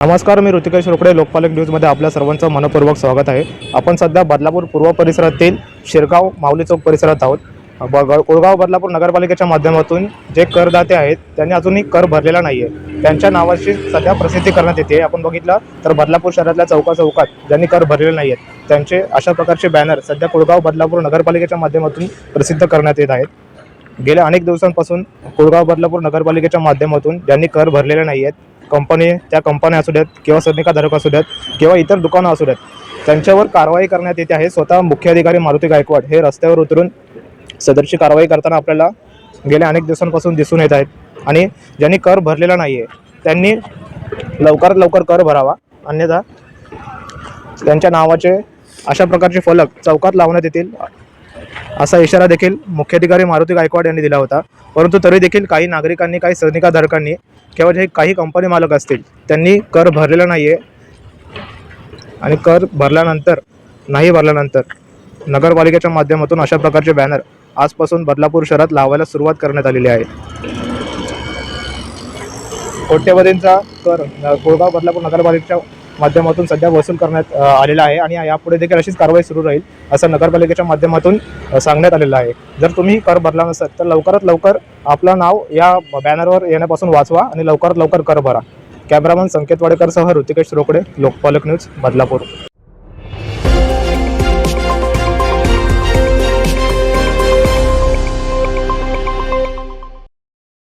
नमस्कार मी ऋतिकेश रोकडे लोकपालक न्यूजमध्ये आपल्या सर्वांचं मनपूर्वक स्वागत आहे. आपण सध्या बदलापूर पूर्व परिसरातील शिरगाव माऊली चौक परिसरात आहोत. ब- कोळगाव बदलापूर नगरपालिकेच्या माध्यमातून जे करदाते आहेत त्यांनी अजूनही कर भरलेला नाही आहे त्यांच्या नावाची सध्या प्रसिद्धी करण्यात येते. आपण बघितलं तर बदलापूर शहरातल्या चौका चौकात ज्यांनी कर भरलेले नाही आहेत त्यांचे अशा प्रकारचे बॅनर सध्या कोळगाव बदलापूर नगरपालिकेच्या माध्यमातून प्रसिद्ध करण्यात येत आहेत. गेल्या अनेक दिवसांपासून कोळगाव बदलापूर नगरपालिकेच्या माध्यमातून ज्यांनी कर भरलेले नाही आहेत कंपनी त्या कंपन्या असू द्यात किंवा सदनिकाधारक असू द्यात किंवा इतर दुकानं असू द्यात त्यांच्यावर कारवाई करण्यात येते आहे. स्वतः मुख्य अधिकारी मारुती गायकवाड हे रस्त्यावर उतरून सदरची कारवाई करताना आपल्याला गेल्या अनेक दिवसांपासून दिसून येत आहेत. आणि ज्यांनी कर भरलेला नाही आहे त्यांनी लवकरात लवकर कर भरावा. अन्यथा त्यांच्या नावाचे अशा प्रकारचे फलक चौकात लावण्यात येतील. असा इशारा देखील मुख्याधिकारी मारुती गायकवाड यांनी दिला होता. परंतु तरी देखील काही नागरिकांनी काही सैनिकाधारकांनी किंवा जे काही कंपनी मालक असतील त्यांनी कर भरलेला नाही आहे आणि कर भरल्यानंतर नाही भरल्यानंतर नगरपालिकेच्या माध्यमातून अशा प्रकारचे बॅनर आजपासून बदलापूर शहरात लावायला सुरुवात करण्यात आलेली आहे. कोट्यवधींचा कर कोळगाव बदलापूर नगरपालिकेच्या माध्यमातून सध्या वसूल करण्यात आलेला आहे आणि यापुढे देखील अशीच कारवाई सुरू राहील असं नगरपालिकेच्या माध्यमातून सांगण्यात आलेलं आहे. जर तुम्ही कर भरला नसत तर लवकरात लवकर आपलं नाव या बॅनरवर येण्यापासून वाचवा आणि लवकरात लवकर कर भरा. कॅमेरामन संकेत वाडेकरसह ऋतिकेश रोकडे लोकपालक न्यूज बदलापूर.